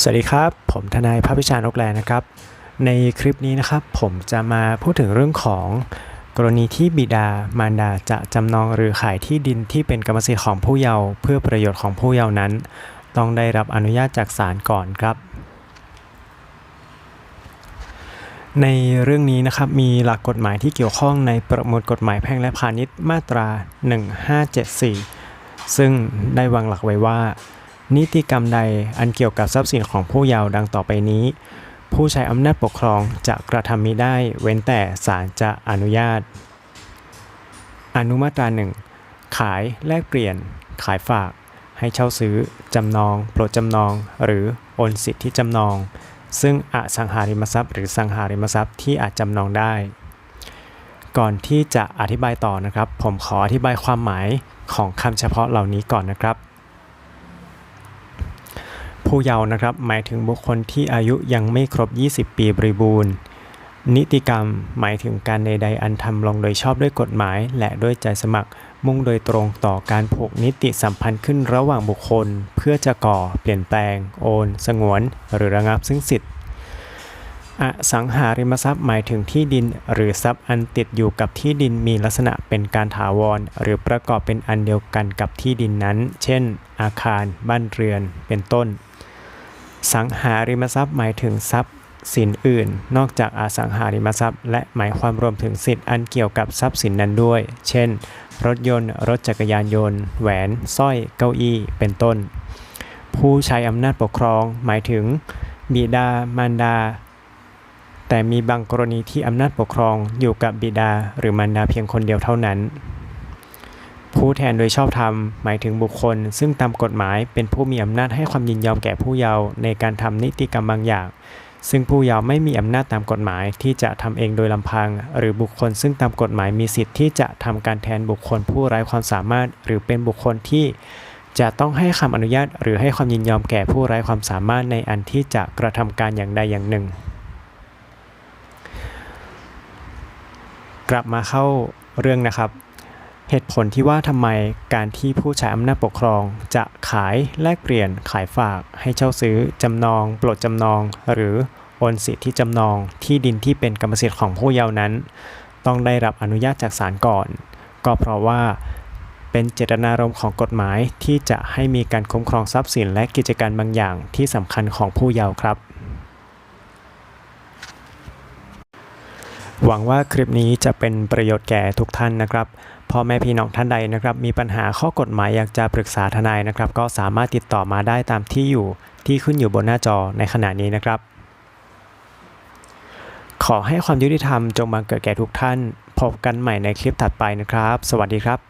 สวัสดีครับ ผมทนายภาพวิชาญอกแลนะครับ ในคลิปนี้นะครับ ผมจะมาพูดถึงเรื่องของกรณีที่บิดามารดาจะจำนองหรือขายที่ดินที่เป็นกรรมสิทธิ์ของผู้เยาว์เพื่อประโยชน์ของผู้เยาว์นั้น ต้องได้รับอนุญาตจากศาลก่อนครับ ในเรื่องนี้นะครับมีหลักกฎหมายที่เกี่ยวข้องในประมวลกฎหมายแพ่งและพาณิชย์มาตรา 1574 ซึ่งได้วางหลักไว้ว่า นิติกรรมใดอันเกี่ยวกับทรัพย์สินของผู้เยาว์ดังต่อไปนี้ ผู้ใช้อำนาจปกครองจะกระทำมิได้ เว้นแต่ศาลจะอนุญาต อนุมาตราหนึ่งขายแลกเปลี่ยน ขายฝาก ให้เช่าซื้อ จำนองปรดจำนอง หรือโอนสิทธิจำนอง ซึ่งอสังหาริมทรัพย์หรือสังหาริมทรัพย์ที่อาจจำนองได้ ก่อนที่จะอธิบายต่อนะครับ ผมขออธิบายความหมายของคำเฉพาะเหล่านี้ก่อนนะครับ ผู้เยาว์นะครับ หมายถึงบุคคลที่อายุยังไม่ครบ 20 ปีบริบูรณ์ นิติกรรมหมายถึงการใดๆอันทำลงโดยชอบด้วยกฎหมาย และด้วยใจสมัคร มุ่งโดยตรงต่อการผูกนิติสัมพันธ์ขึ้นระหว่างบุคคล เพื่อจะก่อ เปลี่ยนแปลง โอน สงวน หรือระงับซึ่งสิทธิ์อสังหาริมทรัพย์หมายถึงที่ดิน หรือทรัพย์อันติดอยู่กับที่ดินมีลักษณะเป็นการถาวร หรือประกอบเป็นอันเดียวกันกับที่ดินนั้น เช่น อาคาร บ้านเรือน เป็นต้น สังหาริมทรัพย์หมายถึงทรัพย์สินอื่น นอกจากอสังหาริมทรัพย์ และหมายความรวมถึงสิทธิ์อันเกี่ยวกับทรัพย์สินนั้นด้วย เช่น รถยนต์ รถจักรยานยนต์ แหวน สร้อย เก้าอี้ เป็นต้น ผู้ใช้อำนาจปกครอง หมายถึง บิดา มารดา แต่มีบางกรณีที่อำนาจปกครองอยู่กับบิดาหรือมารดาเพียงคนเดียวเท่านั้น ผู้แทนโดยชอบธรรมหมายถึงบุคคล ซึ่งตามกฎหมายเป็นผู้มีอำนาจให้ความยินยอมแก่ผู้เยาว์ในการทำนิติกรรมบางอย่าง ซึ่งผู้เยาว์ไม่มีอำนาจตามกฎหมายที่จะทำเองโดยลำพัง หรือบุคคลซึ่งตามกฎหมายมีสิทธิ์ที่จะทำการแทนบุคคลผู้ไร้ความสามารถ หรือเป็นบุคคลที่จะต้องให้คำอนุญาต หรือให้ความยินยอมแก่ผู้ไร้ความสามารถในอันที่จะกระทำการอย่างใดอย่างหนึ่ง กลับมาเข้าเรื่องนะครับ เหตุผลที่ว่าทำไมการที่ผู้ใช้อำนาจปกครอง จะขายแลกเปลี่ยนขายฝาก ให้เช่าซื้อ จำนอง ปลดจำนอง หรือโอนสิทธิจำนองที่ดินที่เป็นกรรมสิทธิ์ของผู้เยาว์นั้น ต้องได้รับอนุญาตจากศาลก่อน ก็เพราะว่าเป็นเจตนารมณ์ของกฎหมายที่จะให้มีการคุ้มครองทรัพย์สินและกิจการบางอย่างที่สำคัญของผู้เยาว์ครับ หวังว่าคลิปนี้จะเป็นประโยชน์แก่ทุกท่านนะครับพ่อแม่พี่น้องท่านใดนะครับ มีปัญหาข้อกฎหมายอยากจะปรึกษาทนายนะครับ ก็สามารถติดต่อมาได้ตามที่อยู่ที่ขึ้นอยู่บนหน้าจอในขณะนี้นะครับ ขอให้ความยุติธรรมจงบังเกิดแก่ทุกท่าน พบกันใหม่ในคลิปถัดไปนะครับ สวัสดีครับ